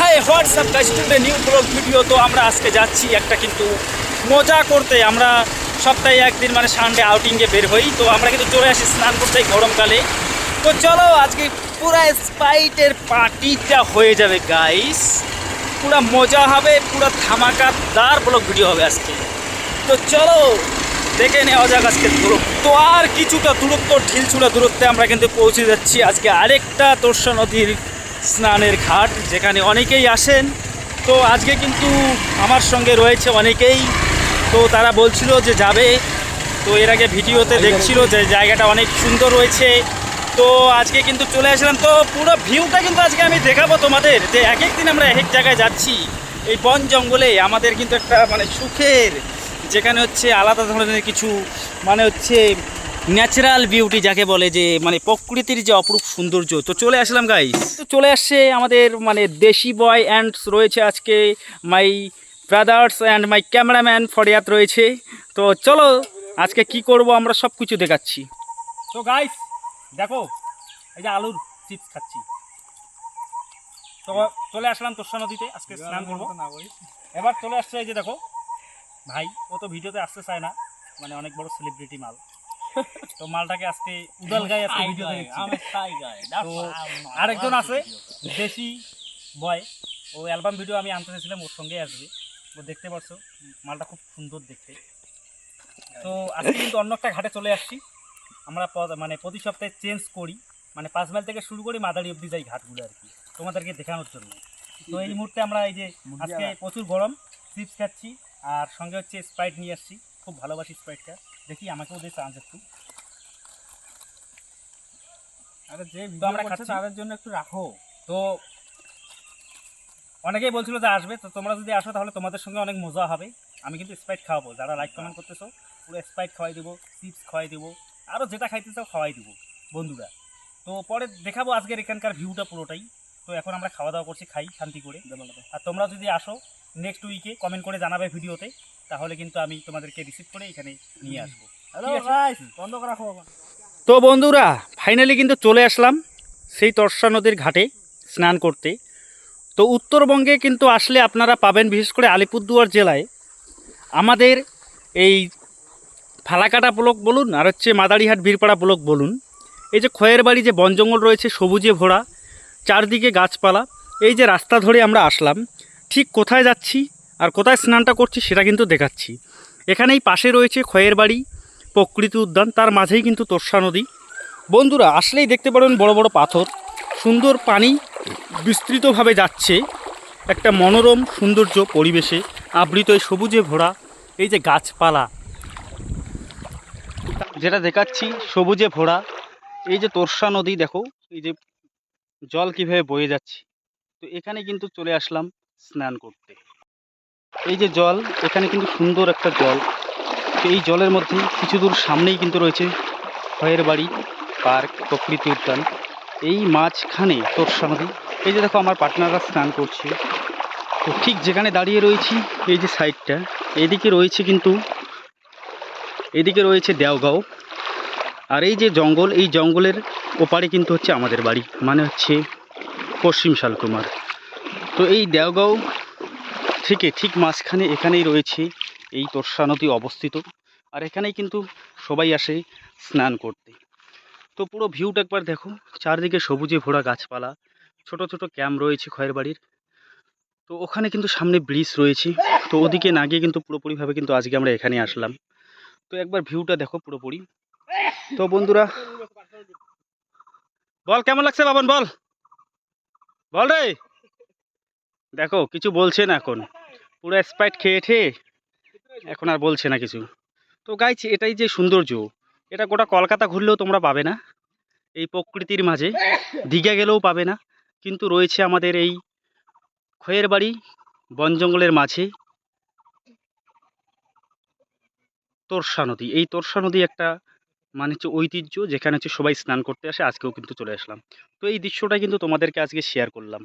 Hi what's up guys today new blog video তো আমরা আজকে যাচ্ছি একটা কিন্তু মজা করতে। আমরা সপ্তাহে একদিন মানে সানডে আউটিংয়ে বের হই, তো আমরা কিন্তু চলে আসি স্নান করতে গরমকালে। তো চলো, আজকে পুরা স্পাইটের পার্টিটা হয়ে যাবে গাইস পুরা মজা হবে, পুরা ধামাকাদার ব্লগ ভিডিও হবে আজকে। তো চলো, দেখে নেওয়া যাক আজকে দূরত্ব। তো আর কিছুটা দূরত্ব, ঢিলছুড়া দূরত্বে আমরা কিন্তু পৌঁছে যাচ্ছি। আজকে আরেকটা তোরসা নদীর স্নানের ঘাট যেখানে অনেকেই আসেন। তো আজকে কিন্তু আমার সঙ্গে রয়েছে অনেকেই। তো তারা বলছিল যে যাবে। তো এর আগে ভিডিওতে দেখছিল যে জায়গাটা অনেক সুন্দর রয়েছে। তো আজকে কিন্তু চলে আসলাম। তো পুরো ভিউটা কিন্তু আজকে আমি দেখাবো তোমাদের। যে এক এক দিন আমরা এক এক জায়গায় যাচ্ছি। এই বন জঙ্গলে আমাদের কিন্তু একটা মানে সুখের যেখানে হচ্ছে আলাদা ধরনের কিছু মানে হচ্ছে ন্যাচারাল বিউটি যাকে বলে যে মানে প্রকৃতির যে অপরূপ সৌন্দর্য। তো চলে আসলাম গাইস তো চলে আসছে আমাদের মানে দেশি বয় অ্যান্ডস রয়েছে আজকে my brothers and my cameraman ফরিয়াত রয়েছে। তো চলো আজকে কি করব আমরা সব কিছু দেখাচ্ছি। তো গাইস দেখো এই যে আলুর চিপস খাচ্ছি। তো চলে আসলাম তোরসা নদীতে আজকে স্নান করব। এবার চলে আসছে এই যে দেখো ভাই ও তো ভিডিওতে আসতে চায় না। মানে অনেক বড় সেলিব্রিটি মাল। তো মালটাকে আজকে উদাল গায়ে আজকে দেখছি। তো আরেকজন আছে দেশি বয় ও অ্যালবাম ভিডিও আমি আনতে চেয়েছিলাম ওর সঙ্গে আসবে। ও দেখতে পারছ মালটা খুব সুন্দর দেখতে। তো আজকে কিন্তু অন্য একটা ঘাটে চলে আসছি। আমরা মানে প্রতি সপ্তাহে চেঞ্জ করি। মানে পাঁচ মাইল থেকে শুরু করি মাদারি অব্দি যাই ঘাটগুলো আর কি তোমাদেরকে দেখানোর জন্য। তো এই মুহূর্তে আমরা এই যে আজকে প্রচুর গরম চিপস খাচ্ছি আর সঙ্গে হচ্ছে স্প্রাইট নিয়ে আসছি। খুব ভালোবাসি স্প্রাইটটা দেখি আমাকেও দিয়ে চান্স একটু। আরে যে তো আমরা খাচ্ছি। তাদের জন্য একটু রাখো। তো অনেকেই বলছিল যে আসবে তো তোমরা যদি আসো তাহলে তোমাদের সঙ্গে অনেক মজা হবে। আমি কিন্তু স্প্রাইট খাওয়াবো। যারা লাইক কমেন্ট করতেছো পুরো স্প্রাইট খাওয়াই দেবো চিপস খাওয়াই দেবো আরও যেটা খাইতে চাও খাওয়াই দেবো বন্ধুরা। তো পরে দেখাবো আজকের এখানকার ভিউটা পুরোটাই। তো এখন আমরা খাওয়া দাওয়া করছি খাই শান্তি করে। আর তোমরা যদি আসো নেক্সট উইকে কমেন্ট করে জানাবে ভিডিওতে। তাহলে কিন্তু আমি তোমাদেরকে রিসিভ করে এখানে নিয়ে আসব। বন্ধ করে তো বন্ধুরা ফাইনালি কিন্তু চলে আসলাম সেই তর্ষা নদীর ঘাটে স্নান করতে। তো উত্তরবঙ্গে কিন্তু আসলে আপনারা পাবেন বিশেষ করে আলিপুরদুয়ার জেলায় আমাদের এই ফালাকাটা ব্লক বলুন আর হচ্ছে মাদারিহাট বীরপাড়া ব্লক বলুন। এই যে খয়ের বাড়ি যে বন জঙ্গল রয়েছে সবুজে ভরা চারদিকে গাছপালা এই যে রাস্তা ধরে আমরা আসলাম ঠিক কোথায় যাচ্ছি আর কোথায় স্নানটা করছি সেটা কিন্তু দেখাচ্ছি। এখানেই পাশে রয়েছে খয়ের বাড়ি, প্রকৃতি উদ্যান, তার মাঝেই কিন্তু তোর্ষা নদী। বন্ধুরা, আসলেই দেখতে পারেন বড় বড় পাথর। সুন্দর পানি বিস্তৃতভাবে যাচ্ছে। একটা মনোরম সৌন্দর্য পরিবেশে আবৃত এই সবুজে ভরা এই যে গাছপালা। যেটা দেখাচ্ছি, সবুজে ভরা। এই যে তোর্ষা নদী, দেখো, এই যে জল কীভাবে বয়ে যাচ্ছে। তো এখানে কিন্তু চলে আসলাম স্নান করতে। এই যে জল, এখানে কিন্তু সুন্দর একটা জল। এই জলের মধ্যে কিছু দূর সামনেই কিন্তু রয়েছে খয়ের বাড়ি, পার্ক, প্রকৃতি উদ্যান। এই মাঝখানে তোরসা নদী। এই যে দেখো, আমার পার্টনাররা স্নান করছে। তো ঠিক যেখানে দাঁড়িয়ে রয়েছি, এই যে সাইডটা, এদিকে রয়েছে কিন্তু, এদিকে রয়েছে দেওগাঁও। আর এই যে জঙ্গল, এই জঙ্গলের ওপারে কিন্তু হচ্ছে আমাদের বাড়ি মানে হচ্ছে পশ্চিম শালকুমার। তো এই দেওগাঁও থেকে ঠিক মাঝখানে এখানেই রয়েছে, এই তোরসা নদী অবস্থিত। আর এখানেই কিন্তু সবাই আসে স্নান করতে। তো পুরো ভিউটা একবার দেখো, চারদিকে সবুজে ভরা গাছপালা, ছোট ছোট ক্যাম্প রয়েছে খয়ের বাড়ির। তো ওখানে কিন্তু সামনে ব্রিজ রয়েছে, তো ওদিকে না গিয়ে কিন্তু পুরোপুরিভাবে কিন্তু আজকে আমরা এখানে আসলাম। তো একবার ভিউটা দেখো পুরোপুরি। তো বন্ধুরা, বল কেমন লাগছে বাবন, বল। বল রে। দেখো, কিছু বলছে না এখন। পুরো স্প্রাইট খেয়ে খেয়ে এখন আর বলছে না কিছু। তো গাইছি এটাই যে সৌন্দর্য, এটা গোটা কলকাতা ঘুরলেও তোমরা পাবে না। এই প্রকৃতির মাঝে, দীঘা গেলেও পাবে না। কিন্তু রয়েছে আমাদের এই খয়ের বাড়ি, বন জঙ্গলের মাঝে, তোরসা নদী। এই তোরসা নদী একটা মানে হচ্ছে ঐতিহ্য, যেখানে হচ্ছে সবাই স্নান করতে আসে। আজকেও কিন্তু চলে আসলাম। তো এই দৃশ্যটা কিন্তু তোমাদেরকে আজকে শেয়ার করলাম।